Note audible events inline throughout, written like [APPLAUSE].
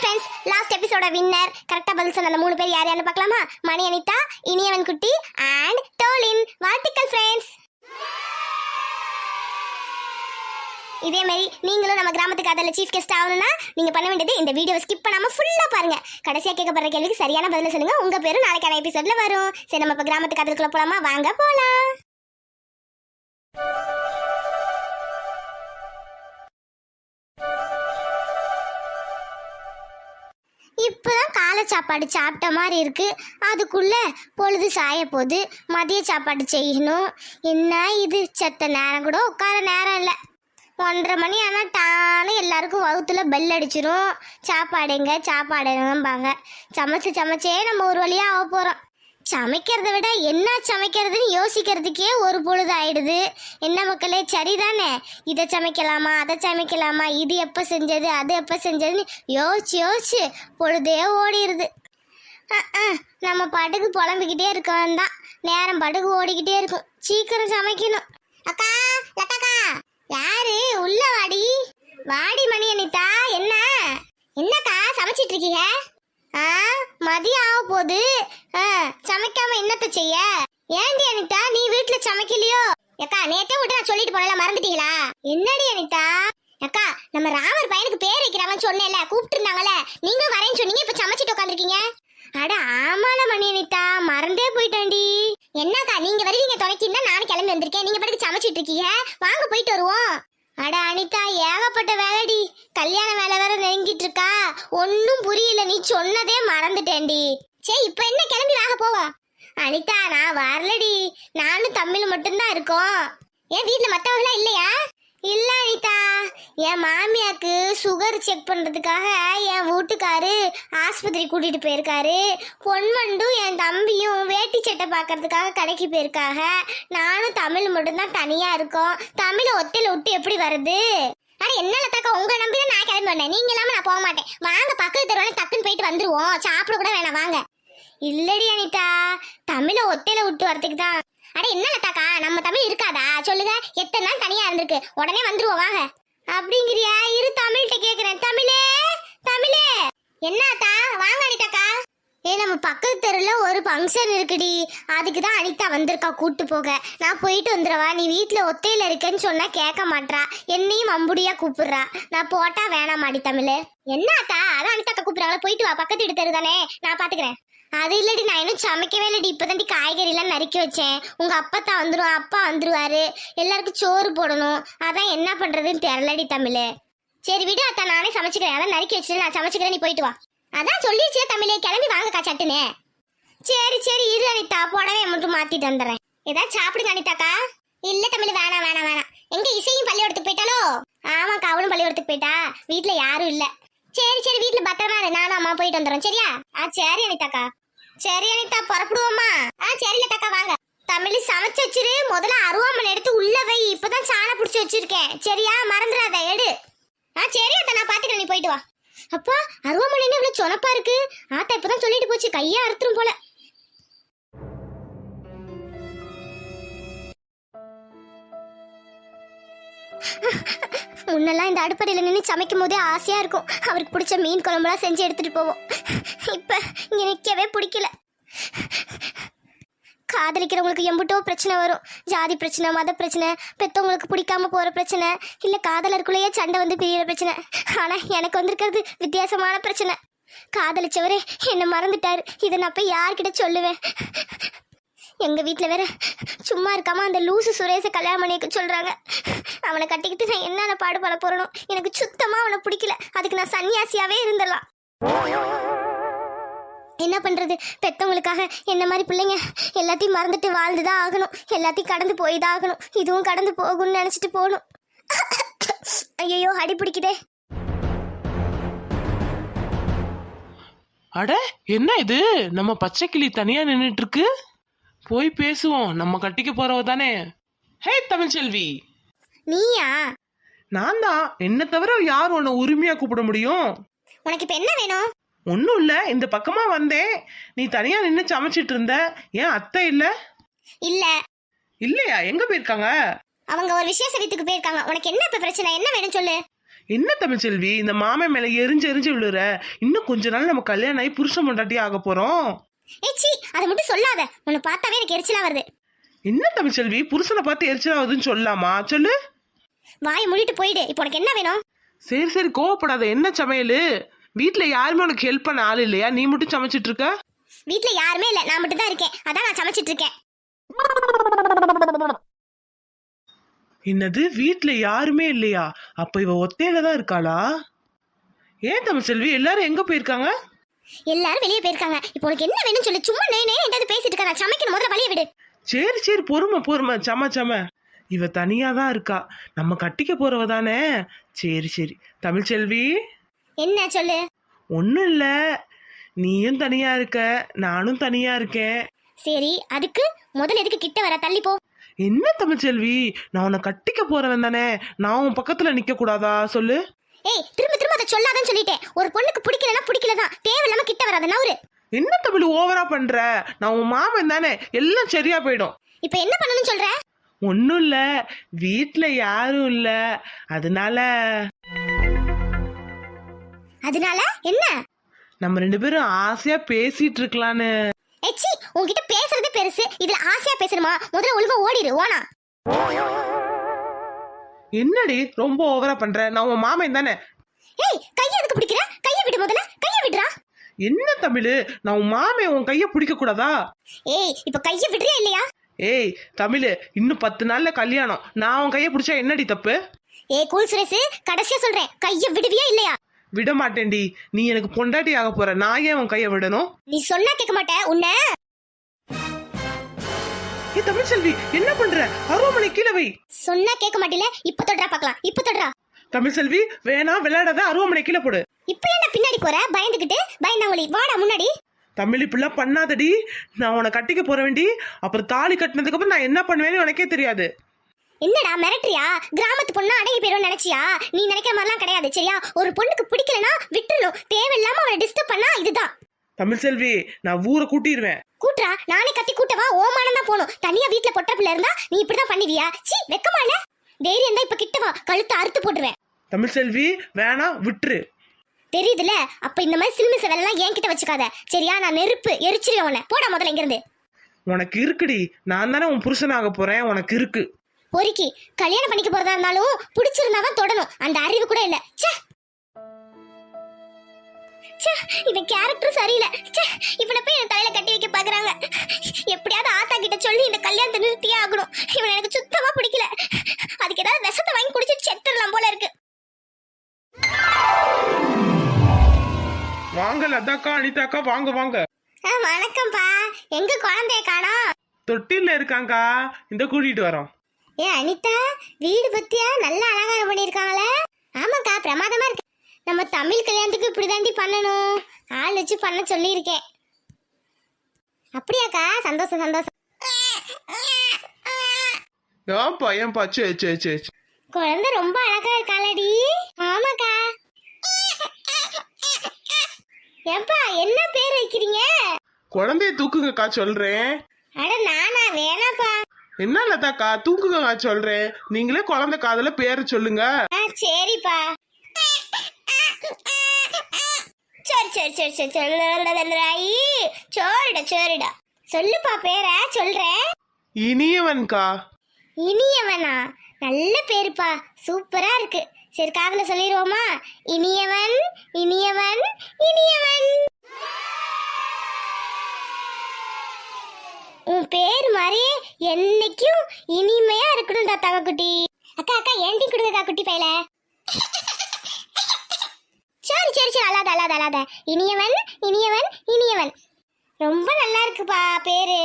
Friends last எபிசோட winner கரெக்டாக பதில் சொன்ன அந்த மூணு பேர் யார் யாருன்னு பார்க்கலாமா? மணி அனிதா இனியவன் குட்டி அண்ட் டோலின் வாழ்த்துக்கள் ஃப்ரெண்ட்ஸ் இதே மாதிரி நீங்களும் நம்ம கிராமத்துக்கு அதில் சீஃப் கெஸ்ட் ஆகணும்னா நீங்கள் பண்ண வேண்டியது இந்த வீடியோவை ஸ்கிப் பண்ணாமல் ஃபுல்லாக பாருங்க. கடைசியாக கேட்கப்படுற கேள்விக்கு சரியான பதில் சொல்லுங்கள் உங்கள் பேரும் நாளைக்கான எபிசோடில் வரும். சரி நம்ம இப்போ கிராமத்துக்கு அதுக்குள்ளே போலாமா? வாங்க போகலாம் இப்போதான் காலை சாப்பாடு சாப்பிட்ட மாதிரி இருக்குது அதுக்குள்ளே பொழுது சாய மதிய சாப்பாடு செய்யணும். என்ன இது? செத்த நேரம் கூட உட்கார நேரம் இல்லை. ஒன்றரை மணி ஆனால் டானு எல்லாருக்கும் வகுத்துல பெல் அடிச்சிரும். சாப்பாடுங்க சாப்பாடுங்கம்பாங்க சமைச்சு சமைச்சே நம்ம ஒரு வழியாக ஆக போகிறோம் சமைக்கிறத விட என்ன சமைக்கிறதுன்னு யோசிக்கிறதுக்கே ஒரு பொழுது ஆயிடுது. என்ன மக்களே சரிதானே? இதை சமைக்கலாமா அதை சமைக்கலாமா இது எப்போ செஞ்சது அது எப்போ செஞ்சதுன்னு யோசிச்சு யோசிச்சு பொழுதே ஓடிடுது நம்ம பாட்டுக்கு புலம்பிக்கிட்டே இருக்க வேண்டாம். நேரம் பாட்டுக்கு ஓடிக்கிட்டே இருக்கும். சீக்கிரம் சமைக்கணும். அக்கா லட்டாக்கா யாரு? உள்ள வாடி. வாடி மணி அனிதா என்ன? என்னக்கா சமைச்சிட்டு இருக்கீங்க? ஆ மதியம் ஆக போகுது சமைக்காம என்னத்த செய்ய? ஏண்டி அனிதா நீ வீட்ல சமைக்கலையோ? அக்கா நேத்தே விட்டு நான் சொல்லிட்டு போனல மறந்துட்டீங்களா? என்னடி அனிதா? அக்கா நம்ம ராமர் பையனுக்கு பேர் வைக்கிறாங்கன்னு சொன்னேன்ல கூப்பிட்டு இருந்தாங்கல்ல நீங்களும் வரேன்னு சொன்னீங்க இப்ப சமைச்சிட்டு உட்காந்துருக்கீங்க அட ஆமால மணி அனிதா மறந்தே போயிட்டேன்டி. என்னக்கா நீங்க வருவீங்க துணைக்கின்னு நானும் கிளம்பி வந்திருக்கேன். நீங்க பாட்டுக்கு சமைச்சிட்டு இருக்கீங்க? வாங்க போயிட்டு வருவோம். அட அனிதா ஏகப்பட்ட வேலைடி. கல்யாண வேலை வேற நெருங்கிட்டு இருக்கா ஒன்னும் புரியல நீ சொன்னதே மறந்துட்டேன்டி. சே இப்ப என்ன கிளம்பி வாங்க போவா? அனிதா நான் வரலடி. நானும் தமிழ் மட்டும்தான் இருக்கோம். ஏன் வீட்டுல மத்தவங்களா இல்லையா? இல்ல அனிதா. என் மாமியாக்கு சுகர் செக் பண்றதுக்காக என் வீட்டுக்காரு ஆஸ்பத்திரி கூட்டிட்டு போயிருக்காரு. பொன்வண்டும் என் தம்பி சட்டை பார்க்கறதுக்காக கடைக்கு போயிருக்காக. நானும் தமிழ் மட்டும்தான் தனியா இருக்கோம். தமிழை ஒத்தையில் விட்டு எப்படி வருது அட என்ன உங்க நம்பி தான் நான் கிளம்பி வந்தேன். நீங்க இல்லாம நான் போக மாட்டேன். வாங்க பக்கத்து தெருவான டக்குன்னு போயிட்டு வந்துருவோம். சாப்பிட கூட வேணாம். வாங்க. இல்லடி அனிதா தமிழை ஒத்தையில விட்டு வரதுக்கு தான். அட என்னலத்தாக்கா நம்ம தமிழ் இருக்காதா? சொல்லுங்க எத்தனை நாள் தனியா இருந்திருக்கு? உடனே வந்துருவோம். வாங்க. அப்படிங்கிறியா? இரு தமிழ்கிட்ட கேக்குறேன். தமிழே தமிழே. என்னத்தா வாங்க அனிதாக்கா. ஏ நம்ம பக்கத்து தெருவில் ஒரு ஃபங்க்ஷன் இருக்குடி. அதுக்கு தான் அனிதா வந்திருக்கா கூட்டு போக. நான் போயிட்டு வந்துடுவா? நீ வீட்டில் ஒத்தையில் இருக்கேன்னு சொன்னால் கேட்க மாட்றா. என்னையும் அம்புடியாக கூப்பிடுறா. நான் போட்டா வேணாமாடி தமிழ். என்னக்கா அதான் அனிதாக்கா கூப்பிடுறாங்களா போயிட்டு வா. பக்கத்து வீட்டு தெரு தானே. நான் பார்த்துக்கிறேன் அது இல்லடி நான் இன்னும் சமைக்கவே இல்லடி. இப்போதாண்டி காய்கறிலாம் நறுக்கி வச்சேன். உங்க தான் வந்துருவா அப்பா வந்துருவாரு. எல்லாருக்கும் சோறு போடணும். அதான் என்ன பண்றதுன்னு தெரியலடி தமிழ். சரி விடு அத்தா. நானே சமைச்சுக்கிறேன். அதான் நறுக்கி வச்சுட்டு நான் சமைச்சுக்கிறேன். நீ போயிட்டு வா. அதான் சொல்லிடுச்சே தமிழே கிளம்பி வாங்கக்கா சட்டுனே சரி சரி இரு அனிதா புடவை மட்டும் மாத்திட்டு வந்துடுறேன். ஏதாவது சாப்பிடுங்க அனிதாக்கா. இல்ல தமிழ் வேணாம் வேணாம் வேணாம். எங்க இசையும் பள்ளிக்கூடத்துக்கு போயிட்டாலோ ஆமாக்கா அவளும் பள்ளிக்கூடத்துக்கு போயிட்டா. வீட்ல யாரும் இல்ல. சரி சரி வீட்டில் பத்திரமா இரு. நானும் அம்மா போயிட்டு வந்துடுறோம் சரியா? ஆ சரி அனிதாக்கா. சரி அனிதா புறப்படுவோமா ஆ சரி லதாக்கா வாங்க. தமிழ் சமைச்சு வச்சிரு. முதல்ல அருவாமனை எடுத்து உள்ள வை. இப்பதான் சாணம் பிடிச்சி வச்சிருக்கேன். சரியா? மறந்துடாத எடு. ஆ சரி அத்தை நான் பாத்துக்கிறேன் நீ போயிட்டு வா. அப்பா அருவாமனை இவ்வளவு சொனப்பா இருக்கு? ஆத்தா இப்பதான் சொல்லிட்டு போச்சு கையா அறுத்துரும் போல. முன்னெல்லாம் இந்த அடுப்படையில் நின்று சமைக்கும் போதே ஆசையா இருக்கும். அவருக்கு பிடிச்ச மீன் குழம்புலாம் செஞ்சு எடுத்துட்டு போவோம். இப்ப இங்க நிக்கவே பிடிக்கல. காதலிக்கிறவங்களுக்கு எம்புட்டோ பிரச்சனை வரும். ஜாதி பிரச்சனை மத பிரச்சனை பெற்றவங்களுக்கு பிடிக்காம போகிற பிரச்சனை இல்லை காதலருக்குள்ளேயே சண்டை வந்து பிரியிற பிரச்சனை. ஆனால் எனக்கு வந்திருக்கிறது வித்தியாசமான பிரச்சனை. காதலிச்சவரே என்னை மறந்துட்டார். இதை நான் போய் யார்கிட்ட சொல்லுவேன்? எங்கள் வீட்டில் வேற சும்மா இருக்காமல் அந்த லூசு சுரேஷை கல்யாணம் பண்ணிக்க சொல்கிறாங்க அவனை கட்டிக்கிட்டு நான் என்னென்ன பாடுபட போகிறனும் எனக்கு சுத்தமாக அவனை பிடிக்கல. அதுக்கு நான் சன்னியாசியாகவே இருந்துடலாம். என்ன பண்றது? பெத்தவங்களுக்காக என்ன மாதிரி பிள்ளைங்க? எல்லாத்தையும் மறந்துட்டு வாழ்ந்துதான் ஆகணும். எல்லாத்தையும் கடந்து போய் தான் ஆகணும். இதுவும் கடந்து போகும்னு நினைச்சிட்டு போகணும். ஐயோ அடி பிடிக்குதே. அட என்ன இது? நம்ம பச்சை கிளி தனியா நின்னுட்டு இருக்கு போய் பேசுவோம். நம்ம கட்டிக்க போறவ தானே. ஹே தமிழ்ச்செல்வி. நீயா? நான் தான் என்ன தவிர யார் உன்னை உரிமையா கூப்பிட முடியும்? உனக்கு இப்ப என்ன வேணும்? ஒன்றும் இல்லை இந்த பக்கமா வந்தேன். நீ தனியா நின்று சமைச்சிட்டு இருந்த. ஏன் அத்தை இல்ல? இல்ல. இல்லையா? எங்க போயிருக்காங்க? அவங்க ஒரு விசேஷ வீட்டுக்கு போயிருக்காங்க. உனக்கு என்ன இப்ப பிரச்சனை? என்ன வேணும் சொல்லு. என்ன தமிழ்ச்செல்வி இந்த மாமன் மேல எரிஞ்சு எரிஞ்சு விழுற. இன்னும் கொஞ்ச நாள் நம்ம கல்யாணம் ஆகி புருஷன் பொண்டாட்டி ஆக போறோம். ஏ சீ அதை மட்டும் சொல்லாத. உன்னை பார்த்தாவே எனக்கு எரிச்சலா வருது. என்ன தமிழ்ச்செல்வி புருஷனை பார்த்து எரிச்சலாகுதுன்னு சொல்லலாமா? சொல்லு. வாயை மூடிட்டு போயிடு. இப்போ உனக்கு என்ன வேணும்? சரி சரி கோவப்படாத. என்ன சமையல்? வீட்ல யாருமே உனக்கு ஹெல்ப் பண்ண ஆள் இல்லையா? நீ மட்டும் சமைச்சிட்டு இருக்க? வீட்ல யாருமே இல்ல. நான் மட்டும் தான் இருக்கேன். அதான் நான் சமைச்சிட்டு இருக்கேன். என்னது? வீட்ல யாருமே இல்லையா? அப்ப இவ ஒத்தையில தான் இருக்காளா? ஏன் தமிழ்செல்வி எல்லாரும் எங்க போயிருக்காங்க? எல்லாரும் வெளியே போயிருக்காங்க. இப்போ உனக்கு என்ன வேணும்னு சொல்லு. சும்மா நே நே என்கிட்ட பேசிட்டு இருக்க நான் சமைக்கணும். முதல்ல வழிய விடு. சரி சரி. பொறுமை பொறுமை. சம சம. இவ தனியா தான் இருக்கா. நம்ம கட்டிக்க போறவ தானே. சரி சரி. தமிழ்செல்வி என்ன சொல்லு? ஒன்றும் இல்லை. நீயும் தனியா இருக்க நானும் தனியா இருக்கேன். சரி அதுக்கு முதல்ல எதுக்கு கிட்ட வர? தள்ளி போ. என்ன தமிழ்செல்வி நான் உன்னை கட்டிக்க போறவன் தானே. நான் உன் பக்கத்துல நிக்க கூடாதா? சொல்லு. ஏய் திரும்ப திரும்ப அதை சொல்லாதன்னு சொல்லிட்டேன். ஒரு பொண்ணுக்கு பிடிக்கலனா பிடிக்கலதான். தேவையில்லாம கிட்ட வராத நவுரு என்ன தமிழ் ஓவரா பண்ற? நான் உன் மாமன் தானே. எல்லாம் சரியா போயிடும். இப்போ என்ன பண்ணணும்னு சொல்ற? ஒன்றும் இல்லை. வீட்டில் யாரும் இல்லை. அதனால அதனால என்ன? நம்ம ரெண்டு பேரும் ஆசையா பேசிட்டு இருக்கலான்னு எச்சி உன்கிட்ட பேசுறதே பெருசு. இதுல ஆசையா பேசணுமா? முதல்ல ஒழுங்கா ஓடிடு ஓனா. என்னடி ரொம்ப ஓவரா பண்ற? நான் உன் மாமன் தானே. ஏய் கைய எதுக்கு பிடிக்கிற? கைய விடு முதல்ல. கைய விடுறா. என்ன தமிழ்? நான் உன் மாமன் உன் கையை பிடிக்க கூடாதா ஏய் இப்போ கைய விடுறியா இல்லையா? ஏய் தமிழ் இன்னும் பத்து நாள்ல கல்யாணம். நான் உன் கையை பிடிச்சா என்னடி தப்பு? ஏய் கூல் சுரேஷ் கடைசியா சொல்றேன். கைய விடுவியா இல்லையா? விட மாட்டேன்டி நீ எனக்கு பொண்டாட்டி ஆக போற. நான் ஏன் உன் கையை விடணும்? நீ சொன்னா கேட்க மாட்ட உன்னை. ஏ தமிழ்செல்வி என்ன பண்ற? அருவமனை கீழே வை. சொன்னா கேட்க மாட்டில இப்ப தொடுறா பார்க்கலாம் இப்ப தொடுறா. தமிழ்செல்வி வேணாம் விளையாடாத அருவமனை கீழே போடு. இப்ப என்ன பின்னாடி போற? பயந்துகிட்டு பயந்தாங்கொழி வாடா முன்னாடி. தமிழ் இப்படிலாம் பண்ணாதடி. நான் உன்னை கட்டிக்க போற வேண்டி அப்புறம் தாலி கட்டினதுக்கு அப்புறம் நான் என்ன பண்ணுவேன்னு உனக்கே தெரியாது. என்னடா மிரட்டுறியா? கிராமத்து பொண்ணா அடங்கி போயிடும் நினைச்சியா? நீ நினைக்கிற மாதிரிலாம் கிடையாது சரியா? ஒரு பொண்ணுக்கு பிடிக்கலனா விட்டுறணும். தேவையில்லாம அவளை டிஸ்டர்ப் பண்ணா இதுதான். தமிழ் செல்வி நான் ஊரை கூட்டிடுவேன் கூட்டுறா. நானே கத்தி கூட்டவா? ஓமானம் தான் போகணும். தனியா வீட்ல பொட்ட பிள்ளை இருந்தா நீ இப்படிதான் பண்ணுவியா? சீ வெக்கமா இல்ல? தைரியம் தான் இப்ப கிட்ட வா கழுத்தை அறுத்து போட்டுருவேன். தமிழ் செல்வி வேணாம் விட்டுரு. தெரியுதுல அப்ப இந்த மாதிரி சிலுமிச வேலைலாம் என்கிட்ட வச்சுக்காத. சரியா? நான் நெருப்பு எரிச்சிருவேன் உன்னை. போடா முதல்ல இங்க இருந்து உனக்கு இருக்குடி. நான் தானே உன் புருஷனாக போறேன். உனக்கு இருக்கு. பொறுக்கி கல்யாணம் பண்ணிக்க போறதா இருந்தாலும் பிடிச்சிருந்தாதான் தொடணும். அந்த அறிவு கூட இல்ல. ச்சே! ச்சே! இவன் கேரக்டர் சரியில்லை. ச்சே! இவனை போய் என் தலையில கட்டி வைக்க பாக்குறாங்க. எப்படியாவது ஆத்தா கிட்ட சொல்லி இந்த கல்யாணத்தை நிறுத்தியே ஆகணும். இவன் எனக்கு சுத்தமா பிடிக்கல. அதுக்கு ஏதாவது விஷத்தை வாங்கி குடிச்சிட்டு செத்துடலாம் போல இருக்கு. வாங்க லதாக்கா அனிதாக்கா வாங்க வாங்க. வணக்கம்ப்பா. எங்க குழந்தைய காணோம்? தொட்டில இருக்காங்கக்கா இந்த கூட்டிட்டு வரோம். ஏ அனிதா வீடு பத்தியா? நல்ல அலங்காரம் பண்ணியிருக்காங்களே. ஆமாக்கா பிரமாதமா இருக்கு. நம்ம தமிழ் கல்யாணத்துக்கு இப்படிதாண்டி பண்ணணும். ஆள் வச்சு பண்ண சொல்லியிருக்கேன். அப்படியாக்கா சந்தோஷம் சந்தோஷம். ஏன்பா ஏன்பா சே சே சே. சே. குழந்தை ரொம்ப அழகா இருக்காளடி. ஆமாக்கா. ஏப்பா என்ன பேர் வைக்கிறீங்க? குழந்தைய தூக்குங்கக்கா சொல்றேன். அட நானா வேணாப்பா. என்ன லதாக்கா தூக்குங்கக்கா சொல்றேன். நீங்களே குழந்தை காதல பேரை சொல்லுங்க. ஆ சரிப்பா. சரி சரி சரி சரி சொல்லி சோரிடா சோரிடா சொல்லுப்பா பேரை சொல்றேன் இனியவன்கா இனியவனா? நல்ல பேருப்பா. சூப்பரா இருக்கு. சரி காதுல சொல்லிடுவோமா இனியவன் இனியவன் இனியவன். உன் பேர் மாதிரியே என்னைக்கும் இனிமையா இருக்கணும்டா தவக்குட்டி அக்கா அக்கா ஏண்டி கொடுங்கக்கா குட்டி பையல? சரி சரி சரி அல்லாத அல்லாத அல்லாத இனியவன் இனியவன் இனியவன். ரொம்ப நல்லா இருக்குப்பா பேரு.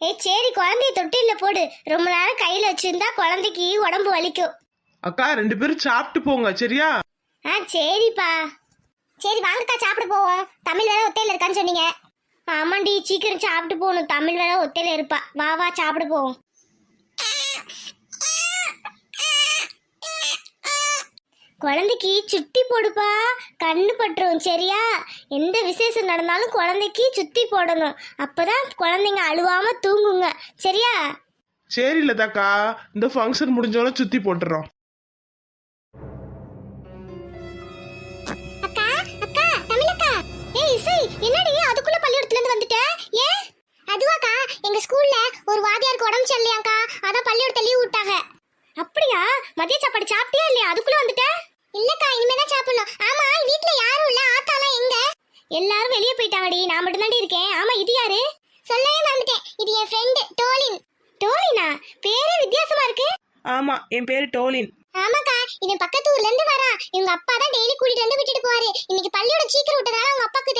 ஏய் சரி குழந்தைய தொட்டில போடு. ரொம்ப நேரம் கையில வச்சிருந்தா குழந்தைக்கு உடம்பு வலிக்கும். அக்கா ரெண்டு பேரும் சாப்பிட்டு போங்க சரியா? ஆ சரிப்பா. சரி வாங்கக்கா சாப்பிட போவோம். தமிழ் வேற ஒத்தையில இருக்கான்னு சொன்னீங்க. ஆமாண்டி சீக்கிரம் சாப்பிட்டு போகணும். தமிழ் வேற ஒத்தையில இருப்பா. வா வா சாப்பிட போவோம். குழந்தைக்கு சுத்தி போடுப்பா. கண்ணு பட்டுரும் சரியா? எந்த விசேஷம் நடந்தாலும் குழந்தைக்கு சுத்தி போடணும். அப்பதான் குழந்தைங்க அழுவாம தூங்குங்க. சரியா? சரி லதாக்கா. இந்த ஃபங்க்ஷன் முடிஞ்சோட சுத்தி போட்டுறோம். அக்கா அக்கா தமிழக்கா. ஏய் இசை என்னடி? இருந்து வந்துட்ட? ஏன் அதுவாக்கா எங்க ஸ்கூல்ல ஒரு வாத்தியாருக்கு உடம்பு சரியில்லையாக்கா. அதான் பள்ளிக்கூடத்துல லீவ் விட்டாங்க. அப்படியா? மதிய சாப்பாடு சாப்பிட்டியா இல்லையா? அதுக்குள்ள வந்துட்ட? இல்லக்கா இனிமே தான் சாப்பிடணும். ஆமா வீட்ல யாரும் இல்ல. ஆத்தாலாம் எங்க? எல்லாரும் வெளியே போயிட்டாங்கடி. நான் மட்டும் தாண்டி இருக்கேன். ஆமா இது யாரு? சொல்லவே மறந்துட்டேன். இது என் ஃப்ரெண்ட் டோலின். டோலினா? பேரே வித்தியாசமா இருக்கு. ஆமா என் பேரு டோலின். ஆமாக்கா இவன் பக்கத்து ஊர்ல இருந்து வரான். இவங்க அப்பா தான் டெய்லி கூட்டிட்டு வந்து விட்டுட்டு போவாரு. இன்னைக்கு பள்ளியோட சீக்கிரம் விட்டதால அவங்க அப்பாக்கு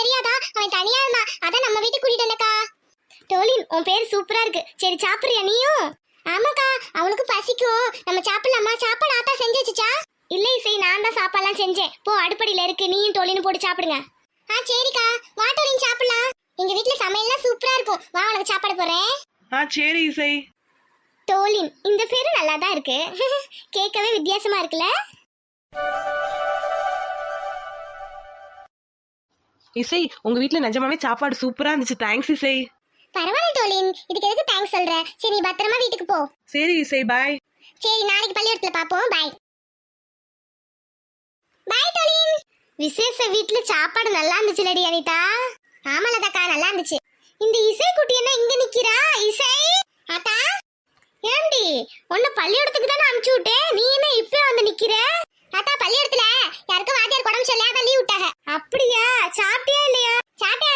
அவன் தனியா இருந்தான் அதான் நம்ம வீட்டுக்கு கூட்டிட்டு வந்தக்கா டோலின் உன் பேர் சூப்பரா இருக்கு. சரி சாப்பிடுறியா நீயும்? ஆமாக்கா அவனுக்கு பசிக்கும். நம்ம சாப்பிடலாமா? சாப்பாடு ஆத்தா செஞ்சு வச்சுச்சா? இல்ல இசை நான் தான் சாப்பாடுலாம் செஞ்சேன். போ அடுப்படியில இருக்கு. நீயும் டோலின்னு போட்டு சாப்பிடுங்க. ஆ சரிக்கா. வா டோலின் சாப்பிடலாம். எங்க வீட்ல சமையல்லாம் சூப்பரா இருக்கும். வா உனக்கு சாப்பாடு போறேன் ஆ சரி இசை. டோலின் இந்த பேரு நல்லா தான் இருக்கு. [LAUGHS] கேட்கவே வித்தியாசமா இருக்குல்ல? இசை உங்க வீட்ல நிஜமாவே சாப்பாடு சூப்பரா இருந்துச்சு. தேங்க்ஸ் இசை. பரவாயில்ல டோலின் இதுக்கு எதுக்கு தேங்க்ஸ் சொல்ற? சரி நீ பத்திரமா வீட்டுக்கு போ. சரி இசை பாய் சரி நாளைக்கு பள்ளிக்கூடத்துல பாப்போம். பாய் பாய் டோலின் விசேஷ வீட்ல சாப்பாடு நல்லா இருந்துச்சுலடி அனிதா. ஆமா லதாக்கா நல்லா இருந்துச்சு. இந்த இசை குட்டி என்ன இங்க நிக்கிறா? இசை? ஆத்தா? ஏண்டி உன்னை பள்ளிக்கூடத்துக்கு தானே அனுப்பிச்சு விட்டேன். நீ என்ன இப்ப வந்து நிக்கிற? ஆத்தா பள்ளிக்கூடத்துல யாருக்கும் வாத்தியார் உடம்பு சரியில்லாத லீவ் விட்டாங்க. அப்படியா? சாப்பிட்டியா இல்லையா? சாப்பிட்டே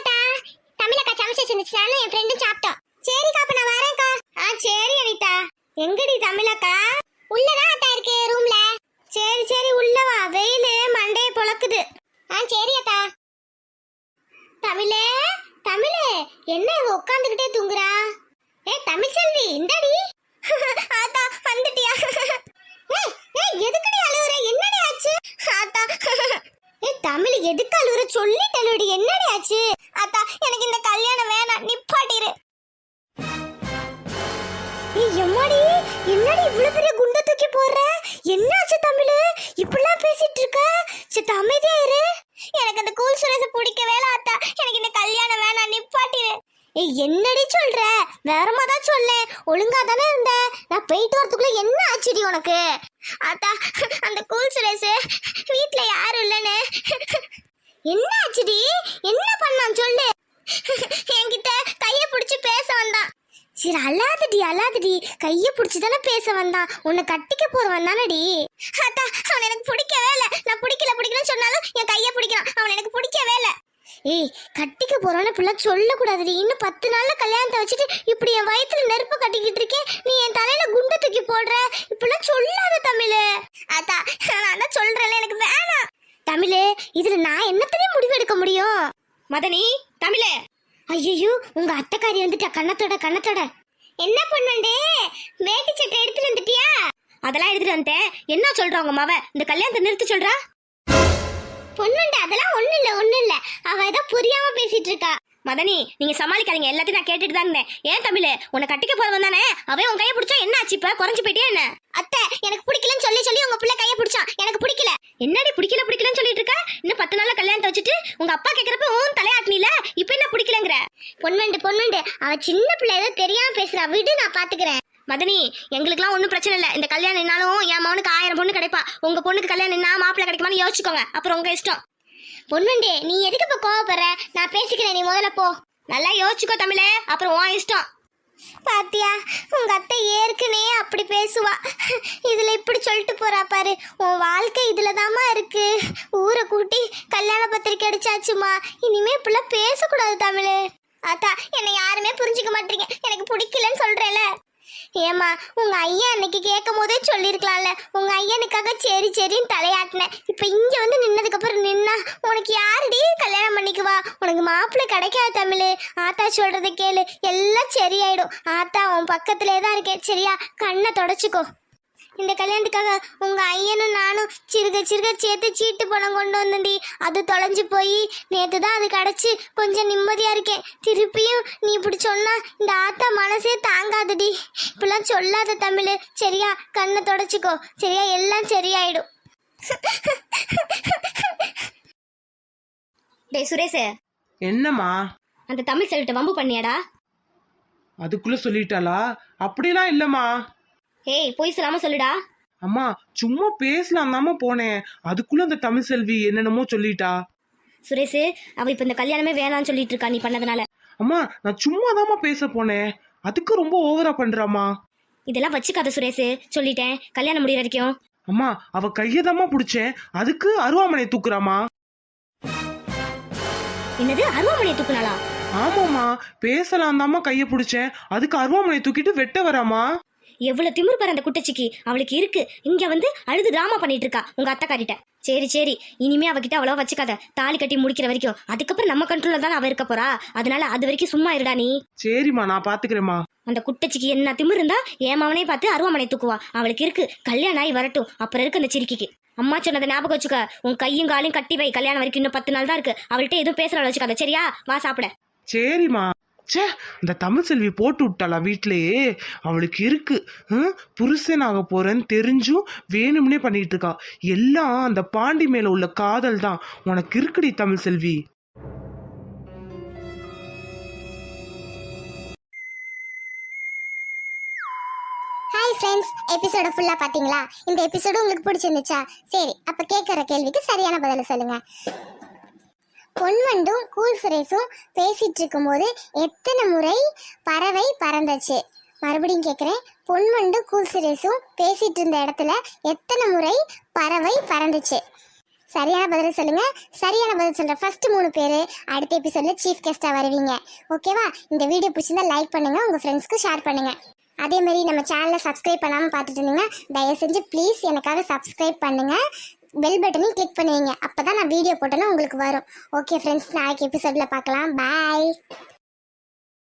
இவ்வளவு பெரிய குண்டை தூக்கி போடுற? என்னாச்சு தமிழ்? இப்படிலாம் பேசிட்டு இருக்க? சித்த அமைதியா இரு. எனக்கு அந்த கூல் சுரேஷ பிடிக்க வேலை ஆத்தா எனக்கு இந்த கல்யாணம் வேணாம் நிப்பாட்டிரு ஏய் என்னடி சொல்ற? வேறமா தான் சொல்லேன் ஒழுங்கா தானே இருந்த? நான் போயிட்டு வரதுக்குள்ள என்ன ஆச்சுடி உனக்கு? ஆத்தா அந்த கூல் சுரேஷ் வீட்ல யாரும் இல்லைன்னு. என்ன ஆச்சுடி? என்ன பண்ணான் சொல்லு? என்கிட்ட கையை பிடிச்சி பேச வந்தான். சரி அல்லாதடி அல்லாதடி கைய பிடிச்சி தானே பேச வந்தான். உன்னை கட்டிக்க போறவன் தானடி. அத்தா அவன் எனக்கு பிடிக்கவே இல்லை. நான் பிடிக்கல பிடிக்கலன்னு சொன்னாலும் என் கைய பிடிக்கிறான். அவன் எனக்கு பிடிக்கவே இல்லை. ஏய் கட்டிக்க போறவன இப்படிலாம் சொல்லக்கூடாதுடி. இன்னும் பத்து நாள்ல கல்யாணத்தை வச்சுட்டு இப்படி என் வயத்துல நெருப்பு கட்டிக்கிட்டு இருக்கேன் நீ என் தலையில குண்டை தூக்கி போடுற. இப்படிலாம் சொல்லாத தமிழ். அத்தா நான் தான் சொல்றேன் எனக்கு வேணாம். தமிழ் இதுல நான் என்னத்திலே முடிவு எடுக்க முடியும்? மதனி தமிழே. ஐயோ உங்க அத்தைக்காரி வந்துட்டா. கண்ணத்தோட கண்ணத்தோட. என்ன பண்ணுண்டே வேட்டி சட்டை எடுத்துட்டு வந்துட்டியா? அதெல்லாம் எடுத்துட்டு வந்துட்டேன். என்ன சொல்றா உங்க மவ? இந்த கல்யாணத்தை நிறுத்த சொல்றா? பொண்ணுண்ட அதெல்லாம் ஒண்ணு இல்ல ஒண்ணு இல்ல. அவ ஏதோ புரியாம பேசிட்டு இருக்கா. மதனி நீங்க சமாளிக்காதீங்க. எல்லாத்தையும் நான் கேட்டுட்டு தான் இருந்தேன். ஏன் தமிழ்? உன்னை கட்டிக்க போறவன் தானே? அவன் உன் கையை பிடிச்சா என்ன ஆச்சு? இப்ப குறைஞ்சு போயிட்டே என்ன? அத்தை எனக்கு பிடிக்கலன்னு சொல்லி சொல்லி உங்க பிள்ளை கையை பிடிச்சான். எனக்கு பிடிக்கல. என்னடி பிடிக்கல பிடிக்கலன்னு சொல்லிட்டு இருக்க? இன்னும் பத்து நாள்ல கல்யாணத்தை வச்சுட்டு உங்க அப்பா கேக்குறப்ப உன் தலையாட்டினில? இப்ப என்ன பிடிக்கலங்கிற? பொண்ணுண்டு பொண்ணுண்டு அவ சின்ன பிள்ளை ஏதோ தெரியாம பேசுறா. விடு நான் பாத்துக்கிறேன். மதனி எங்களுக்குலாம் ஒன்றும் பிரச்சனை இல்லை. இந்த கல்யாணம் என்னாலும் என் மகனுக்கு ஆயிரம் பொண்ணு கிடைப்பா. உங்க பொண்ணுக்கு கல்யாணம் என்ன மாப்பிள்ளை கிடைக்குமான்னு யோசிச்சுக்கோங்க. அப்புறம் உங்க இஷ்டம். பொண்ணுண்டே நீ எதுக்கு இப்ப கோவப்படுற? நான் பேசிக்கிறேன் நீ முதல்ல போ. நல்லா யோசிச்சுக்கோ தமிழே அப்புறம் உன் இஷ்டம். பாத்தியா உங்க அத்தை ஏற்கனவே அப்படி பேசுவா. இதுல இப்படி சொல்லிட்டு போறா பாரு. உன் வாழ்க்கை இதுல தாமா இருக்கு. ஊரை கூட்டி கல்யாண பத்திரிக்கை அடிச்சாச்சுமா இனிமே இப்படிலாம் பேசக்கூடாது தமிழ். அத்தா என்னை யாருமே புரிஞ்சுக்க மாட்டீங்க. எனக்கு பிடிக்கலன்னு சொல்றேன்ல ஏமா உங்க ஐயா அன்னைக்கு கேட்கும் போதே சொல்லியிருக்கலாம்ல. உங்க ஐயனுக்காக சரி சரின்னு தலையாட்டினேன். இப்ப இங்க வந்து நின்னதுக்கு அப்புறம் நின்னா உனக்கு யாருடி கல்யாணம் பண்ணிக்குவா? உனக்கு மாப்பிள்ளை கிடைக்காது தமிழ். ஆத்தா சொல்றதை கேளு. எல்லாம் சரியாயிடும். ஆத்தா உன் பக்கத்திலே தான் இருக்கேன். சரியா? கண்ணை தொடச்சிக்கோ. இந்த கல்யாணத்துக்காக உங்க ஐயனும் நானும் சிறுக சிறுக சேர்த்து சீட்டு பணம் கொண்டு வந்தேன்டி. அது தொலைஞ்சு போய் நேத்து தான் அது கிடைச்சு கொஞ்சம் நிம்மதியா இருக்கேன். திருப்பியும் நீ இப்படி சொன்னா இந்த ஆத்தா மனசே தாங்காதுடி. இப்படிலாம் சொல்லாத தமிழ். சரியா? கண்ணை தொடச்சிக்கோ. சரியா? எல்லாம் சரியாயிடும். டேய் சுரேஷ். என்னம்மா? அந்த தமிழ் செல்லிட்ட வம்பு பண்ணியாடா? அதுக்குள்ள சொல்லிட்டாளா? அப்படிலாம் இல்லம்மா. ஏய் பொய் சொல்லாம சொல்லுடா. அம்மா சும்மா பேசலாம் தாம்மா போனேன். அதுக்குள்ள அந்த தமிழ் செல்வி என்னென்னமோ சொல்லிட்டா. சுரேஷ் அவ இப்ப இந்த கல்யாணமே வேணாம்னு சொல்லிட்டு இருக்கா நீ பண்ணதுனால. அம்மா நான் சும்மா தாம்மா பேச போனேன். அதுக்கு ரொம்ப ஓவரா பண்றாம்மா. இதெல்லாம் வச்சுக்காத சுரேஷ் சொல்லிட்டேன். கல்யாணம் முடிய வரைக்கும். அம்மா அவ கையதாம்மா புடிச்சேன். அதுக்கு அருவாமனை தூக்குறாமா என்னது அருவாமனையை தூக்குனாளா? ஆமாம்மா பேசலாம் தாம்மா கைய புடிச்சேன். அதுக்கு அருவாமனை தூக்கிட்டு வெட்ட வராமா எவ்வளவு திமிரு பாரு அந்த குட்டச்சிக்கு. அவளுக்கு இருக்கு. இங்க வந்து அழுது டிராமா பண்ணிட்டு இருக்கா. உங்க அத்தைக்காரிட்ட சரி சரி. இனிமே அவகிட்ட அவ்வளவா வச்சுக்காத. தாலி கட்டி முடிக்கிற வரைக்கும். அதுக்கப்புறம் நம்ம கண்ட்ரோல்ல தான் அவ இருக்க போறா. அதனால அது வரைக்கும் சும்மா இருடா நீ. சரிம்மா நான் பாத்துக்கிறேம்மா. அந்த குட்டச்சிக்கு என்ன திமிரு இருந்தா என் மாவனே பார்த்து அருவாமனை தூக்குவா. அவளுக்கு இருக்கு. கல்யாணம் ஆகி வரட்டும். அப்புறம் இருக்கு அந்த சிரிக்கிக்கு. அம்மா சொன்னதை ஞாபகம் வச்சுக்க. உன் கையும் காலையும் கட்டி வை. கல்யாணம் வரைக்கும் இன்னும் பத்து நாள் தான் இருக்கு. அவள்கிட்ட எதுவும் பேசுறாள் வச்சுக்காத. சரியா? வா சாப்பிட. சரிம்மா. ச்சே இந்த தமிழ் செல்வி போட்டு விட்டாளா வீட்டிலேயே? அவளுக்கு இருக்கு. புருஷன் புருஷனாக போறேன்னு தெரிஞ்சும் வேணும்னே பண்ணிட்டு இருக்கா. எல்லாம் அந்த பாண்டி மேல உள்ள காதல் தான். உனக்கு இருக்குடி தமிழ் செல்வி. ஹாய் ஃப்ரெண்ட்ஸ் எபிசோட ஃபுல்லாக பார்த்தீங்களா இந்த எபிசோடு உங்களுக்கு பிடிச்சிருந்துச்சா? சரி அப்போ கேட்குற கேள்விக்கு சரியான பதிலை சொல்லுங்க. பொன்வண்டும் கூல் சுரேஷும் பேசிட்டு இருக்கும்போது எத்தனை முறை பறவை பறந்துச்சு? மறுபடியும் கேட்குறேன் பொன்வண்டு கூல் சுரேஷும் பேசிட்டு இருந்த இடத்துல எத்தனை முறை பறவை பறந்துச்சு? சரியான பதில் சொல்லுங்க. சரியான பதில் சொல்ற ஃபர்ஸ்ட் மூணு பேர் அடுத்த எபிசோட்ல சீஃப் கெஸ்டா வருவீங்க. ஓகேவா இந்த வீடியோ பிடிச்சிருந்தா லைக் பண்ணுங்க. உங்க ஃப்ரெண்ட்ஸ்க்கு ஷேர் பண்ணுங்க. அதே மாதிரி நம்ம சேனலை சப்ஸ்கிரைப் பண்ணாமல் பார்த்துட்டு இருந்தீங்கன்னா தயவு செஞ்சு ப்ளீஸ் எனக்காக சப்ஸ்கிரைப் பண்ணுங்கள் பெல் பட்டனையும் கிளிக் பண்ணுவீங்க. அப்போ தான் நான் வீடியோ போட்டேன்னா உங்களுக்கு வரும். ஓகே ஃப்ரெண்ட்ஸ் நாளைக்கு எபிசோடில் பார்க்கலாம். பாய்